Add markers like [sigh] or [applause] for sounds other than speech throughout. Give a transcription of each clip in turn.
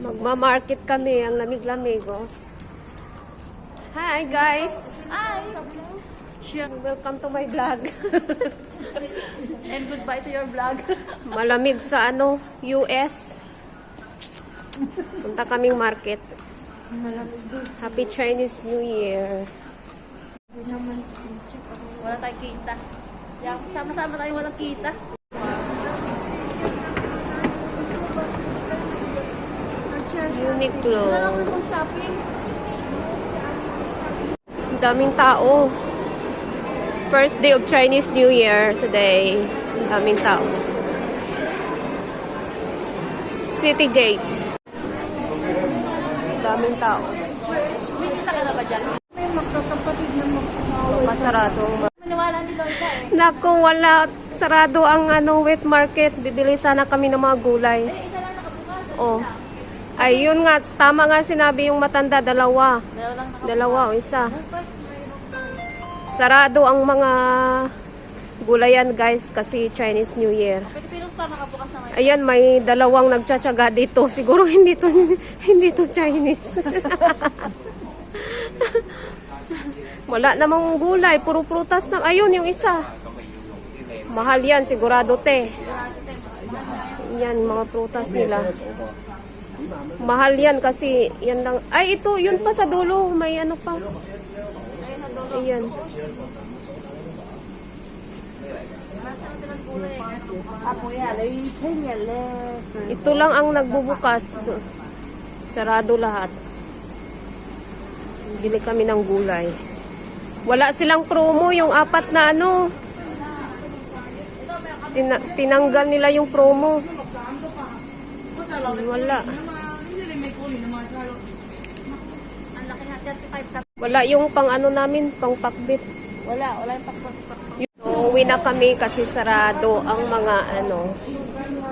Magma-market kami, ang lamig-lamig, oh. Hi, guys! Hi! Welcome to my vlog. [laughs] And goodbye to your vlog. [laughs] Malamig sa ano, US. Punta kaming market. Happy Chinese New Year. Wala tayong kita. Sama-sama tayo walang kita. Shopping. Ang daming tao. First day of Chinese New Year today. Daming tao. City Gate. Daming tao. Masarado. Naku, wala. Sarado ang ano, wet market. Bibili sana kami ng mga gulay. Oh. Ayun nga, tama nga sinabi yung matanda, dalawa. Dalawa o isa. Sarado ang mga gulayan guys kasi Chinese New Year. Pilipino store nakabukas na ngayon. Ayan, may dalawang nagtsatsaga dito. Siguro hindi to [laughs] hindi to Chinese. [laughs] Wala namang gulay, puro prutas na. Ayun, yung isa. Mahal yan, sigurado te. Yan, mga prutas nila. Mahal yan kasi yan lang. Ay, ito, yun pa sa dulo. May ano pa. Ayan. Ito lang ang nagbubukas. Sarado lahat. Bili kami ng gulay. Wala silang promo, yung apat na ano. Tina- tinanggal nila yung promo. Wala. Ang laki na 35 ka. Wala yung pang ano namin, pang pakbit. Wala, wala yung pakpak. So, uwi na kami kasi sarado ang mga ano,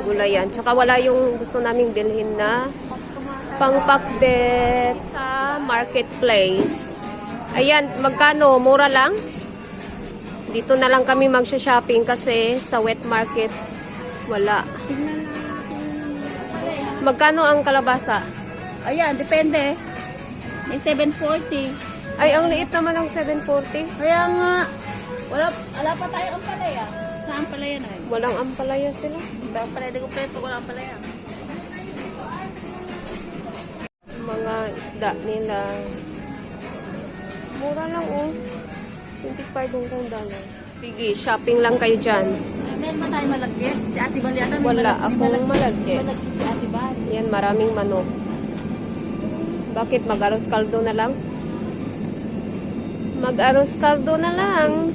gulayan. Tsaka wala yung gusto naming bilhin na pangpakbet sa marketplace. Ayan, magkano? Mura lang? Dito na lang kami magsha-shopping kasi sa wet market wala. Magkano ang kalabasa? Ayan, depende. May 740. Ay, ang liit naman ng 740. Kaya nga, wala, wala pa tayo ang palaya. Sa ang palaya na eh. Walang ampalaya sila. Wala ang palaya, di ko preto, wala ang palaya. mga isda nila. Mura lang oh. 25 hanggang dollar. Sige, shopping lang kayo dyan. Meron ba tayo malagkit? Si Ate Bal yata may Wala malag- may akong malag- malagkit. Malagkit si Ate Bal. Yan, maraming manok. Bakit mag-aros kaldo na lang? Mag-aros kaldo na lang.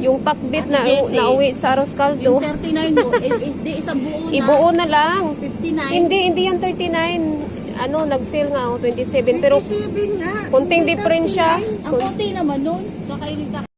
Yung pakbit na nauwi sa aros kaldo. Yung 39 mo, eh, eh, isang buo na. Ibuo na lang. 59. Hindi, hindi yan 39. Ano, nag-sale nga oh, 27. Pero 27 nga. kunting diferensya. Ang puti naman nun. Kakainin ka.